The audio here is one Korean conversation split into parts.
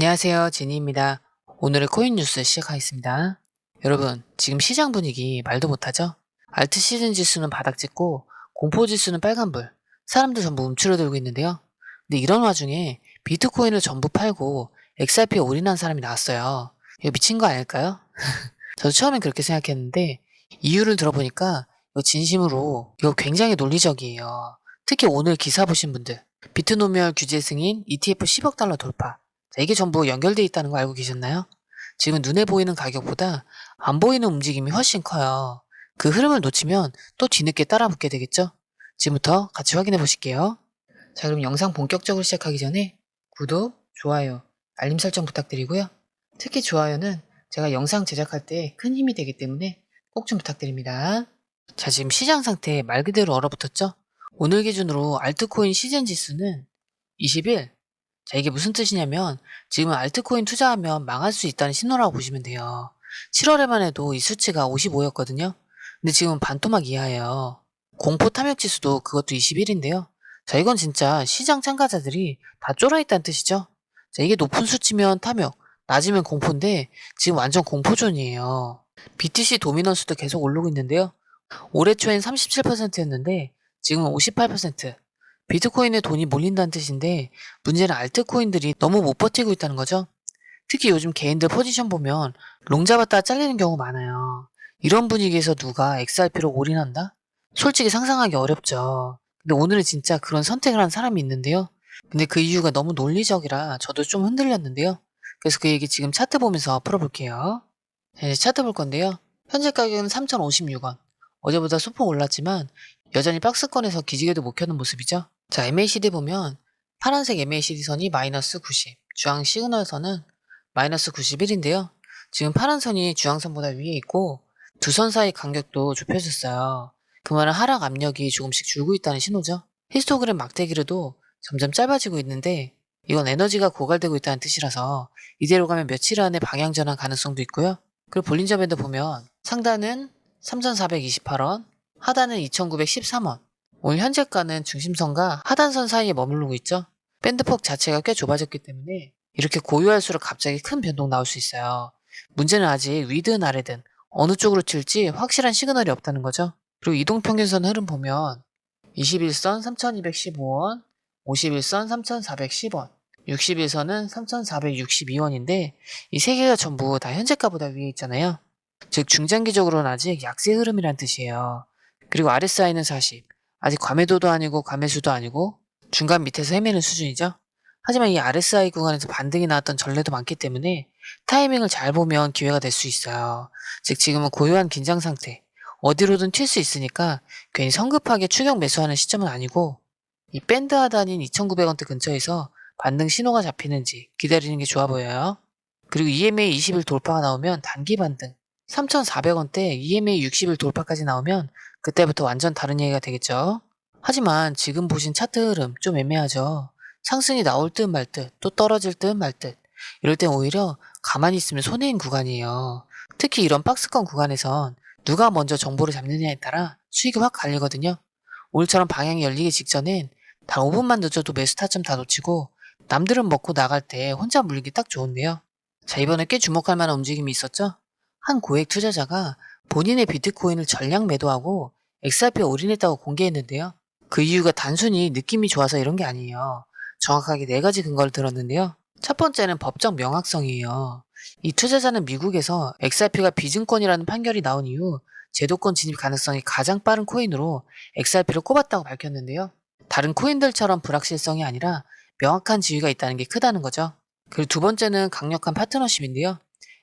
안녕하세요. 제니입니다. 오늘의 코인 뉴스 시작하겠습니다. 여러분, 지금 시장 분위기 말도 못하죠? 알트 시즌 지수는 바닥 찍고 공포 지수는 빨간불, 사람들 전부 움츠러들고 있는데요. 근데 이런 와중에 비트코인을 전부 팔고 XRP에 올인한 사람이 나왔어요. 이거 미친 거 아닐까요? 저도 처음엔 그렇게 생각했는데 이유를 들어보니까 이거 진심으로 이거 굉장히 논리적이에요. 특히 오늘 기사 보신 분들 비트노미얼 규제 승인 ETF 10억 달러 돌파 자, 이게 전부 연결돼 있다는 거 알고 계셨나요? 지금 눈에 보이는 가격보다 안 보이는 움직임이 훨씬 커요. 그 흐름을 놓치면 또 뒤늦게 따라붙게 되겠죠? 지금부터 같이 확인해 보실게요. 자, 그럼 영상 본격적으로 시작하기 전에 구독, 좋아요, 알림 설정 부탁드리고요. 특히 좋아요는 제가 영상 제작할 때 큰 힘이 되기 때문에 꼭 좀 부탁드립니다. 자, 지금 시장 상태 말 그대로 얼어붙었죠? 오늘 기준으로 알트코인 시즌 지수는 21. 자, 이게 무슨 뜻이냐면 지금 알트코인 투자하면 망할 수 있다는 신호라고 보시면 돼요. 7월에만 해도 이 수치가 55였거든요. 근데 지금 반토막 이하예요. 공포 탐욕 지수도 그것도 21인데요. 자, 이건 진짜 시장 참가자들이 다 쫄아있다는 뜻이죠. 자, 이게 높은 수치면 탐욕, 낮으면 공포인데 지금 완전 공포존이에요. BTC 도미넌스도 계속 오르고 있는데요. 올해 초엔 37%였는데 지금은 58%. 비트코인에 돈이 몰린다는 뜻인데 문제는 알트코인들이 너무 못 버티고 있다는 거죠. 특히 요즘 개인들 포지션 보면 롱 잡았다 잘리는 경우 많아요. 이런 분위기에서 누가 XRP로 올인한다? 솔직히 상상하기 어렵죠. 근데 오늘은 진짜 그런 선택을 한 사람이 있는데요. 근데 그 이유가 너무 논리적이라 저도 좀 흔들렸는데요. 그래서 그 얘기 지금 차트 보면서 풀어볼게요. 자, 이제 차트 볼 건데요. 현재 가격은 3,056원. 어제보다 소폭 올랐지만 여전히 박스권에서 기지개도 못 켜는 모습이죠. 자, MACD 보면 파란색 MACD 선이 마이너스 90, 주황 시그널 선은 마이너스 91인데요. 지금 파란 선이 주황 선보다 위에 있고 두 선 사이 간격도 좁혀졌어요. 그 말은 하락 압력이 조금씩 줄고 있다는 신호죠. 히스토그램 막대기로도 점점 짧아지고 있는데 이건 에너지가 고갈되고 있다는 뜻이라서 이대로 가면 며칠 안에 방향 전환 가능성도 있고요. 그리고 볼린저 밴드 보면 상단은 3,428원, 하단은 2,913원. 오늘 현재가는 중심선과 하단선 사이에 머무르고 있죠. 밴드폭 자체가 꽤 좁아졌기 때문에 이렇게 고요할수록 갑자기 큰 변동 나올 수 있어요. 문제는 아직 위든 아래든 어느 쪽으로 튈지 확실한 시그널이 없다는 거죠. 그리고 이동평균선 흐름 보면 21선 3,215원, 51선 3,410원, 61선은 3,462원인데 이 세 개가 전부 다 현재가보다 위에 있잖아요. 즉 중장기적으로는 아직 약세 흐름이란 뜻이에요. 그리고 RSI는 40. 아직 과매도도 아니고 과매수도 아니고 중간 밑에서 헤매는 수준이죠. 하지만 이 RSI 구간에서 반등이 나왔던 전례도 많기 때문에 타이밍을 잘 보면 기회가 될 수 있어요. 즉 지금은 고요한 긴장 상태. 어디로든 튈 수 있으니까 괜히 성급하게 추격 매수하는 시점은 아니고 이 밴드 하단인 2,900원대 근처에서 반등 신호가 잡히는지 기다리는 게 좋아 보여요. 그리고 EMA 20일 돌파가 나오면 단기 반등. 3,400원대 EMA 60일 돌파까지 나오면 그때부터 완전 다른 얘기가 되겠죠. 하지만 지금 보신 차트 흐름 좀 애매하죠. 상승이 나올 듯 말 듯, 또 떨어질 듯 말 듯. 이럴 땐 오히려 가만히 있으면 손해인 구간이에요. 특히 이런 박스권 구간에선 누가 먼저 정보를 잡느냐에 따라 수익이 확 갈리거든요. 오늘처럼 방향이 열리기 직전엔 단 5분만 늦어도 매수 타점 다 놓치고 남들은 먹고 나갈 때 혼자 물리기 딱 좋은데요. 자, 이번에 꽤 주목할 만한 움직임이 있었죠? 한 고액 투자자가 본인의 비트코인을 전량 매도하고 XRP에 올인했다고 공개했는데요. 그 이유가 단순히 느낌이 좋아서 이런 게 아니에요. 정확하게 네 가지 근거를 들었는데요. 첫 번째는 법적 명확성이에요. 이 투자자는 미국에서 XRP가 비증권이라는 판결이 나온 이후 제도권 진입 가능성이 가장 빠른 코인으로 XRP를 꼽았다고 밝혔는데요. 다른 코인들처럼 불확실성이 아니라 명확한 지위가 있다는 게 크다는 거죠. 그리고 두 번째는 강력한 파트너십인데요.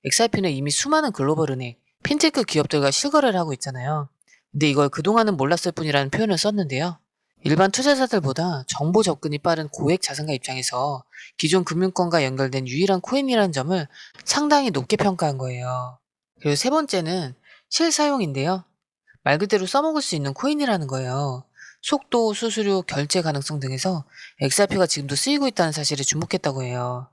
XRP는 이미 수많은 글로벌 은행, 핀테크 기업들과 실거래를 하고 있잖아요. 근데 이걸 그동안은 몰랐을 뿐이라는 표현을 썼는데요. 일반 투자자들보다 정보 접근이 빠른 고액 자산가 입장에서 기존 금융권과 연결된 유일한 코인이라는 점을 상당히 높게 평가한 거예요. 그리고 세 번째는 실사용인데요. 말 그대로 써먹을 수 있는 코인이라는 거예요. 속도, 수수료, 결제 가능성 등에서 XRP가 지금도 쓰이고 있다는 사실에 주목했다고 해요.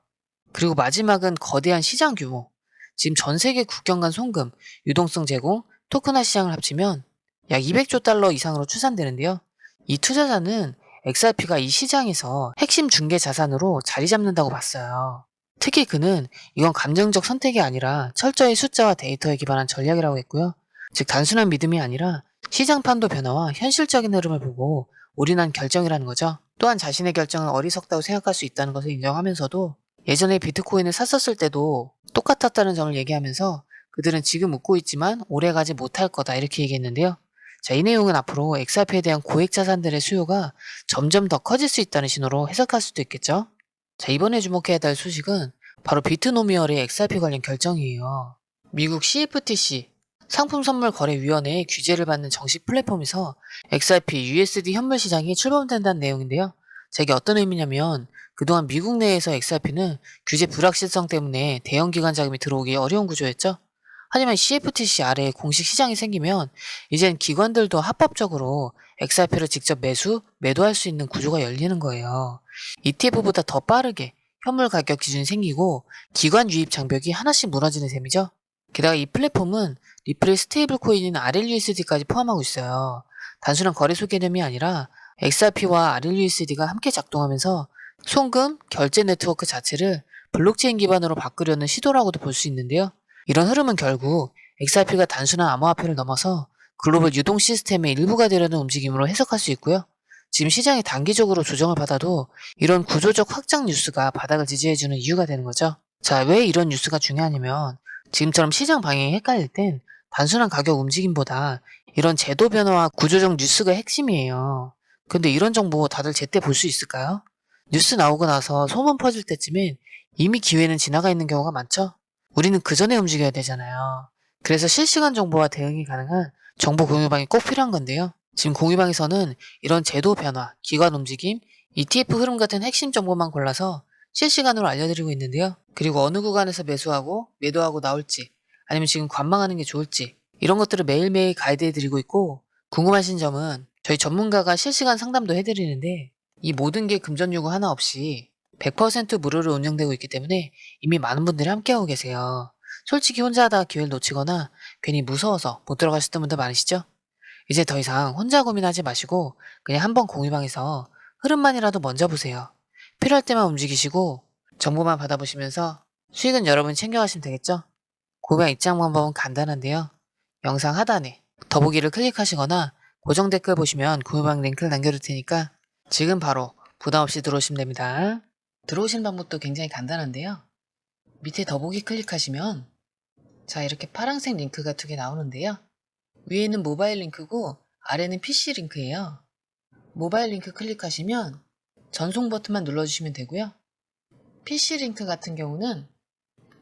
그리고 마지막은 거대한 시장 규모. 지금 전 세계 국경 간 송금, 유동성 제공, 토큰화 시장을 합치면 약 200조 달러 이상으로 추산되는데요. 이 투자자는 XRP가 이 시장에서 핵심 중개 자산으로 자리 잡는다고 봤어요. 특히 그는 이건 감정적 선택이 아니라 철저히 숫자와 데이터에 기반한 전략이라고 했고요. 즉 단순한 믿음이 아니라 시장 판도 변화와 현실적인 흐름을 보고 올인한 결정이라는 거죠. 또한 자신의 결정을 어리석다고 생각할 수 있다는 것을 인정하면서도 예전에 비트코인을 샀었을 때도 똑같았다는 점을 얘기하면서 그들은 지금 웃고 있지만 오래 가지 못할 거다 이렇게 얘기했는데요. 자, 이 내용은 앞으로 XRP에 대한 고액 자산들의 수요가 점점 더 커질 수 있다는 신호로 해석할 수도 있겠죠. 자, 이번에 주목해야 될 소식은 바로 비트노미얼의 XRP 관련 결정이에요. 미국 CFTC 상품 선물 거래위원회의 규제를 받는 정식 플랫폼에서 XRP USD 현물 시장이 출범된다는 내용인데요. 자, 이게 어떤 의미냐면 그동안 미국 내에서 XRP는 규제 불확실성 때문에 대형 기관 자금이 들어오기 어려운 구조였죠. 하지만 CFTC 아래에 공식 시장이 생기면 이젠 기관들도 합법적으로 XRP를 직접 매수, 매도할 수 있는 구조가 열리는 거예요. ETF보다 더 빠르게 현물 가격 기준이 생기고 기관 유입 장벽이 하나씩 무너지는 셈이죠. 게다가 이 플랫폼은 리플의 스테이블 코인인 RLUSD까지 포함하고 있어요. 단순한 거래소 개념이 아니라 XRP와 RLUSD가 함께 작동하면서 송금, 결제 네트워크 자체를 블록체인 기반으로 바꾸려는 시도라고도 볼 수 있는데요. 이런 흐름은 결국 XRP가 단순한 암호화폐를 넘어서 글로벌 유동 시스템의 일부가 되려는 움직임으로 해석할 수 있고요. 지금 시장이 단기적으로 조정을 받아도 이런 구조적 확장 뉴스가 바닥을 지지해주는 이유가 되는 거죠. 자, 왜 이런 뉴스가 중요하냐면 지금처럼 시장 방향이 헷갈릴 땐 단순한 가격 움직임보다 이런 제도 변화와 구조적 뉴스가 핵심이에요. 근데 이런 정보 다들 제때 볼 수 있을까요? 뉴스 나오고 나서 소문 퍼질 때쯤엔 이미 기회는 지나가 있는 경우가 많죠? 우리는 그 전에 움직여야 되잖아요. 그래서 실시간 정보와 대응이 가능한 정보 공유방이 꼭 필요한 건데요. 지금 공유방에서는 이런 제도 변화, 기관 움직임, ETF 흐름 같은 핵심 정보만 골라서 실시간으로 알려드리고 있는데요. 그리고 어느 구간에서 매수하고 매도하고 나올지 아니면 지금 관망하는 게 좋을지 이런 것들을 매일매일 가이드해드리고 있고 궁금하신 점은 저희 전문가가 실시간 상담도 해드리는데 이 모든 게 금전 요구 하나 없이 100% 무료로 운영되고 있기 때문에 이미 많은 분들이 함께하고 계세요. 솔직히 혼자 하다가 기회를 놓치거나 괜히 무서워서 못 들어가셨던 분들 많으시죠? 이제 더 이상 혼자 고민하지 마시고 그냥 한번 공유방에서 흐름만이라도 먼저 보세요. 필요할 때만 움직이시고 정보만 받아보시면서 수익은 여러분 챙겨가시면 되겠죠? 고방 입장 방법은 간단한데요. 영상 하단에 더보기를 클릭하시거나 고정 댓글 보시면 공유방 링크를 남겨둘 테니까 지금 바로 부담 없이 들어오시면 됩니다. 들어오시는 방법도 굉장히 간단한데요. 밑에 더보기 클릭하시면 자 이렇게 파란색 링크가 두 개 나오는데요. 위에는 모바일 링크고 아래는 PC 링크예요. 모바일 링크 클릭하시면 전송 버튼만 눌러주시면 되고요. PC 링크 같은 경우는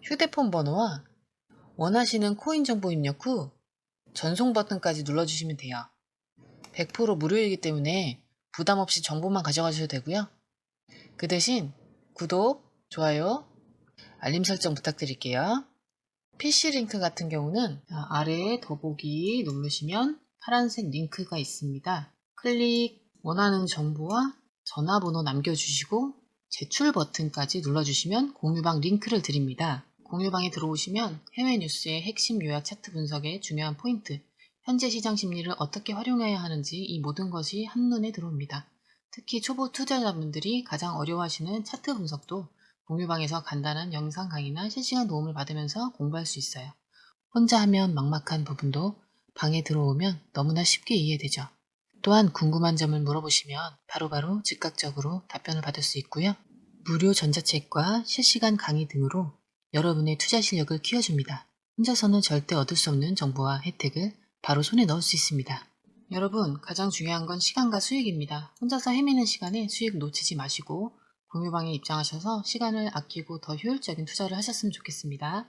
휴대폰 번호와 원하시는 코인 정보 입력 후 전송 버튼까지 눌러주시면 돼요. 100% 무료이기 때문에 부담 없이 정보만 가져가셔도 되고요. 그 대신 구독, 좋아요, 알림 설정 부탁드릴게요. PC 링크 같은 경우는 아래에 더보기 누르시면 파란색 링크가 있습니다. 클릭 원하는 정보와 전화번호 남겨주시고 제출 버튼까지 눌러주시면 공유방 링크를 드립니다. 공유방에 들어오시면 해외 뉴스의 핵심 요약 차트 분석의 중요한 포인트, 현재 시장 심리를 어떻게 활용해야 하는지 이 모든 것이 한눈에 들어옵니다. 특히 초보 투자자분들이 가장 어려워하시는 차트 분석도 공유방에서 간단한 영상 강의나 실시간 도움을 받으면서 공부할 수 있어요. 혼자 하면 막막한 부분도 방에 들어오면 너무나 쉽게 이해되죠. 또한 궁금한 점을 물어보시면 바로바로 즉각적으로 답변을 받을 수 있고요. 무료 전자책과 실시간 강의 등으로 여러분의 투자 실력을 키워줍니다. 혼자서는 절대 얻을 수 없는 정보와 혜택을 바로 손에 넣을 수 있습니다. 여러분, 가장 중요한 건 시간과 수익입니다. 혼자서 헤매는 시간에 수익 놓치지 마시고 공유방에 입장하셔서 시간을 아끼고 더 효율적인 투자를 하셨으면 좋겠습니다.